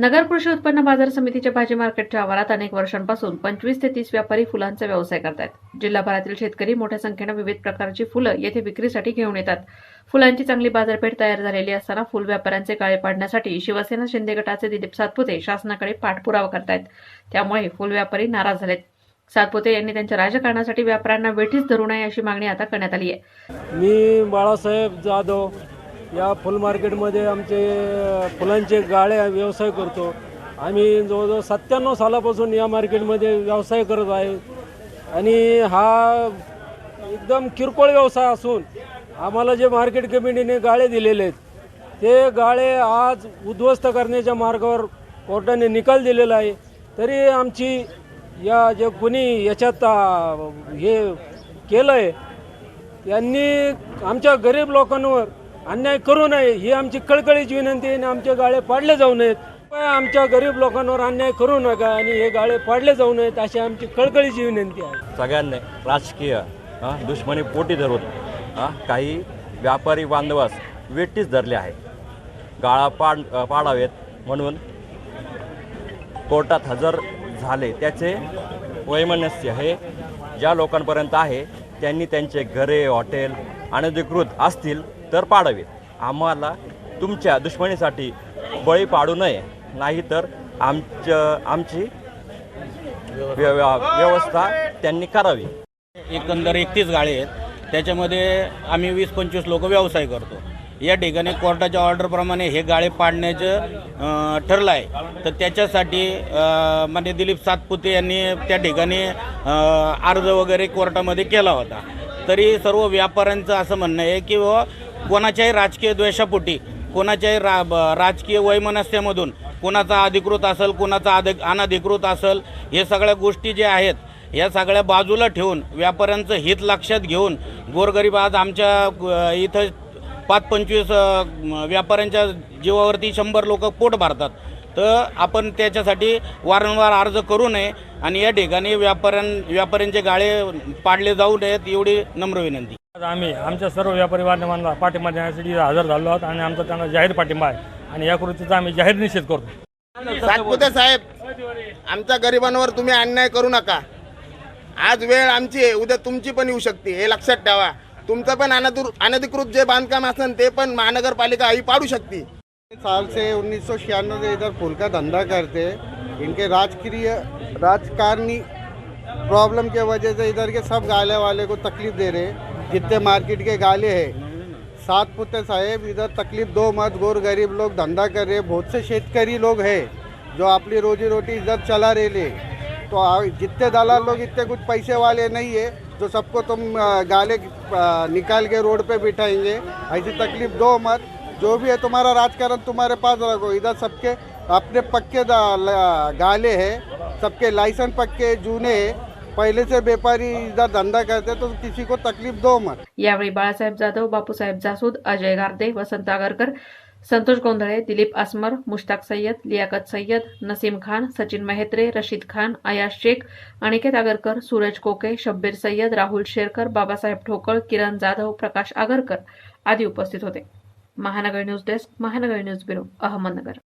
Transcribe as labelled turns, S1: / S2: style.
S1: नगर कृषी उत्पन्न बाजार समितीच्या भाजी मार्केटच्या आवारात अनेक वर्षांपासून पंचवीस ते तीस व्यापारी फुलांचा व्यवसाय करतात जिल्हाभरातील शेतकरी मोठ्या संख्येनं विविध प्रकारची फुलं येथे विक्रीसाठी घेऊन येतात. फुलांची चांगली बाजारपेठ तयार झालेली असताना फुल व्यापाऱ्यांचे काळे पाडण्यासाठी शिवसेना शिंदे गटाचे दिलीप सातपुते शासनाकडे पाठपुरावा करतायत. त्यामुळे फुल व्यापारी नाराज झालेत. सातपुते यांनी त्यांच्या राजकारणासाठी व्यापाऱ्यांना वेठीस धरू नये अशी मागणी आता करण्यात आली आहे.
S2: मी बाळासाहेब जाधव या फुल मार्केटमध्ये आमचे फुलांचे गाळे व्यवसाय करतो. आम्ही जवळजवळ सत्त्याण्णव सालापासून या मार्केटमध्ये व्यवसाय करत आहे. आणि हा एकदम किरकोळ व्यवसाय असून आम्हाला जे मार्केट कमिटीने गाळे दिलेले आहेत ते गाळे आज उद्ध्वस्त करण्याच्या मार्गावर कोर्टाने निकाल दिलेला आहे. तरी आमची या जे कोणी याच्यात हे केलं आहे यांनी आमच्या गरीब लोकांवर अन्याय करू नये. ही आमची कळकळीची विनंती आहे आणि आमचे गाळे पाडले जाऊ नयेत. आमच्या गरीब लोकांवर अन्याय करू नका आणि हे गाळे पाडले जाऊ नयेत अशी आमची कळकळीची विनंती आहे.
S3: सगळ्यांनी राजकीय दुश्मनी पोटी धरून काही व्यापारी बांधवास वेटीच धरले आहे गाळा पाड पाडावेत म्हणून कोर्टात हजर झाले. त्याचे वैमनस्य हे ज्या लोकांपर्यंत आहे त्यांनी त्यांचे घरे हॉटेल अनधिकृत असतील तर पाडावेत आम्हाला तुमच्या दुश्मनीसाठी बळी पाडू नये. नाहीतर आमच्या आमची व्य- व्यवस्था त्यांनी करावी.
S4: एकंदर एकतीस गाळे आहेत. त्याच्यामध्ये आम्ही वीस पंचवीस लोक व्यवसाय करतो. या ठिकाणी कोर्टाच्या ऑर्डरप्रमाणे हे गाळे पाडण्याचं ठरलं आहे. तर त्याच्यासाठी म्हणजे माननीय दिलीप सातपुते यांनी त्या ठिकाणी अर्ज वगैरे कोर्टामध्ये केला होता. तरी सर्व व्यापाऱ्यांचं असं म्हणणं आहे की व कोणाच्याही राजकीय द्वेषापोटी कोणाच्याही रा ब- राजकीय वैमनस्यामधून कोणाचा अधिकृत असेल कोणाचा अधिक अनधिकृत असेल हे सगळ्या गोष्टी ज्या आहेत या सगळ्या बाजूला ठेवून व्यापाऱ्यांचं हित लक्षात घेऊन गोरगरीब आज आमच्या इथं पाच पंचवीस व्यापाऱ्यांच्या जीवावरती शंभर लोक पोट भरतात. तर आपण त्याच्यासाठी वारंवार अर्ज करू नये आणि या ठिकाणी व्यापाऱ्यां व्यापाऱ्यांचे गाळे पाडले जाऊ नयेत एवढी नम्र विनंती.
S2: आज आम्ही आमच्या सर्व व्यापारी बांधवांना पाठिंबा देण्यासाठी हजर झालो आहोत आणि आमचा त्यांना जाहीर पाठिंबा आहे. आणि या कृतीचा आम्ही जाहीर निषेध करतो.
S5: सातपुते साहेब आमच्या गरिबांवर तुम्ही अन्याय करू नका. आज वेळ आमची आहे उद्या तुमची पण येऊ शकते हे लक्षात ठेवा. तुमचं पण अनधिकृ अनधिकृत जे बांधकाम असेल ते पण महानगरपालिका आई पाडू शकते.
S6: साल से उन्नीस सौ छियानवे इधर फूल का धंधा करते. इनके राजकीय राजकारणी प्रॉब्लम के वजह से इधर के सब गाले वाले को तकलीफ दे रहे. हैं जितने मार्केट के गाले हैं। सात पुत्र साहेब, इधर तकलीफ़ दो मत, गोर गरीब लोग धंधा कर रहे बहुत से शेतकरी लोग है जो अपनी रोजी रोटी इधर चला रहे ले। तो जितने दलाल लोग, इतने कुछ पैसे वाले नहीं है जो सबको तुम गाले निकाल के रोड पे बिठाएँगे। ऐसी तकलीफ़ दो मत। जो भी है तुम्हारा राजकारण तुम्हारे पास रखो। इधर सबके अपने पक्के गाले हैं। सबके लाइसेंस पक्के जूने हैं। पहले से व्यापारी इधर धंधा करते तो किसी को तकलीफ दो मत।
S1: यावेळी बाळासाहेब जाधव बापूसाहेब जासूद अजय गारदे वसंत आगरकर संतोष गोंधळे दिलीप आसमर मुश्ताक सय्यद लियाकत सय्यद नसीम खान सचिन मेहत्रे रशीद खान आयाश शेख अनिकेत आगरकर सूरज कोके शब्बीर सय्यद राहुल शेरकर बाबासाहेब ठोकळ किरण जाधव प्रकाश आगरकर आदी उपस्थित होते. Mahanagar news desk Mahanagar news bureau Ahmednagar.